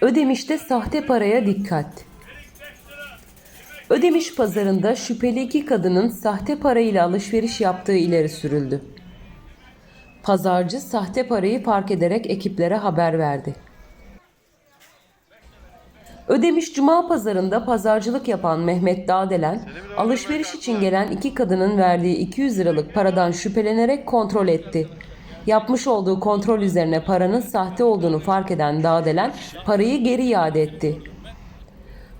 Ödemiş'te sahte paraya dikkat. Ödemiş pazarında şüpheli iki kadının sahte parayla alışveriş yaptığı ileri sürüldü. Pazarcı sahte parayı fark ederek ekiplere haber verdi. Ödemiş Cuma pazarında pazarcılık yapan Mehmet Dağdelen, alışveriş için gelen iki kadının verdiği 200 liralık paradan şüphelenerek kontrol etti. Yapmış olduğu kontrol üzerine paranın sahte olduğunu fark eden Dağdelen parayı geri iade etti.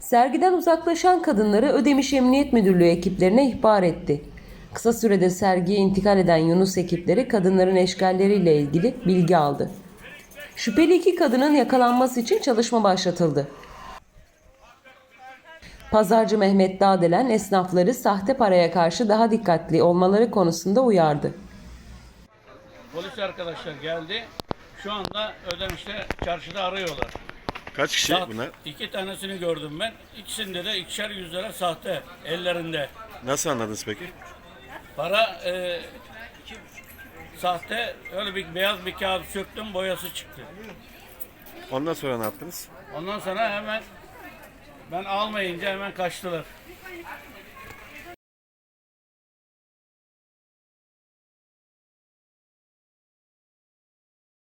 Sergiden uzaklaşan kadınları Ödemiş Emniyet Müdürlüğü ekiplerine ihbar etti. Kısa sürede sergiye intikal eden Yunus ekipleri kadınların eşkalleriyle ilgili bilgi aldı. Şüpheli iki kadının yakalanması için çalışma başlatıldı. Pazarcı Mehmet Dağdelen esnafları sahte paraya karşı daha dikkatli olmaları konusunda uyardı. Polis arkadaşlar geldi. Şu anda Ödemiş'te çarşıda arıyorlar. Kaç kişi Saat- bunlar? İki tanesini gördüm ben. İkisinde de ikişer yüz lira sahte ellerinde. Nasıl anladınız peki? Para e, sahte öyle bir beyaz bir kağıt söktüm boyası çıktı. Ondan sonra ne yaptınız? Ondan sonra hemen ben almayınca hemen kaçtılar.